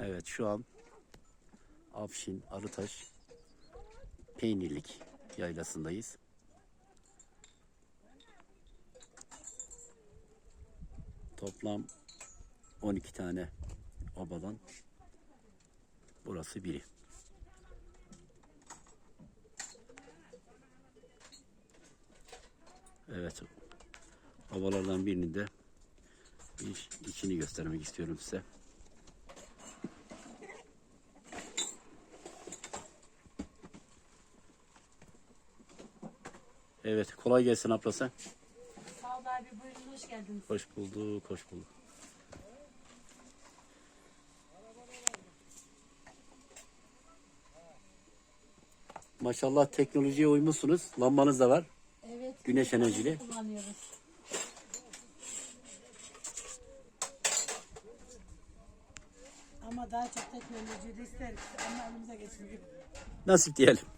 Evet şu an Afşin Arıtaş Peynirlik yaylasındayız. Toplam 12 tane obadan burası biri. Evet. Obalardan birini de içini göstermek istiyorum size. Evet, kolay gelsin ablası. Sağ ol abi buyurun hoş geldiniz. Hoş bulduk, hoş bulduk. Maşallah teknolojiye uymuşsunuz. Lambanız da var. Evet. Güneş enerjili. Kullanıyoruz. Ama daha çok teknolojiyi de isteriz ama elimize geçmiyor. Nasip diyelim.